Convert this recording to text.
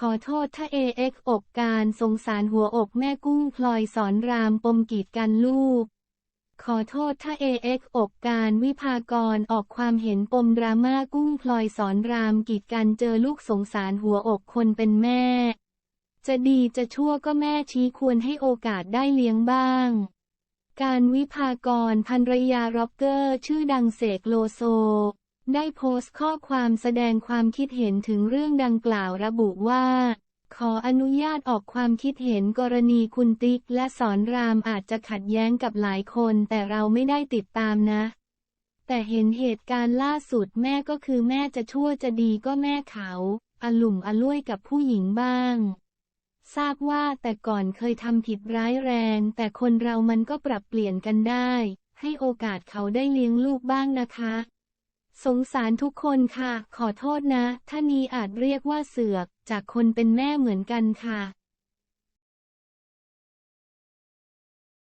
ขอโทษถ้า AX อกการสงสารหัวอกแม่กุ้งพลอยสอนรามปมกีดกันลูก ขอโทษถ้า AX อกการวิภากรออกความเห็นปมดราม่ากุ้งพลอยสอนรามกีดกันเจอลูกสงสารหัวอกคนเป็นแม่ จะดีจะชั่วก็แม่ชี้ควรให้โอกาสได้เลี้ยงบ้าง การวิภากรภรรยาร็อกเกอร์ชื่อดังเสกโลโซ ได้โพสต์ข้อความแสดงความคิดเห็นถึงเรื่องดังกล่าวระบุว่า ขออนุญาตออกความคิดเห็นกรณีคุณติ๊กและสอนรามอาจจะขัดแย้งกับหลายคน แต่เราไม่ได้ติดตามนะ แต่เห็นเหตุการณ์ล่าสุดแม่ก็คือแม่จะชั่วจะดีก็แม่เขาอลุ่มอล่วยกับผู้หญิงบ้างทราบว่าแต่ก่อนเคยทำผิดร้ายแรง แต่คนเรามันก็ปรับเปลี่ยนกันได้ ให้โอกาสเขาได้เลี้ยงลูกบ้างนะคะ สงสารทุกคนค่ะ ขอโทษนะ ท่านี้อาจเรียกว่าเสือก จากคนเป็นแม่เหมือนกันค่ะ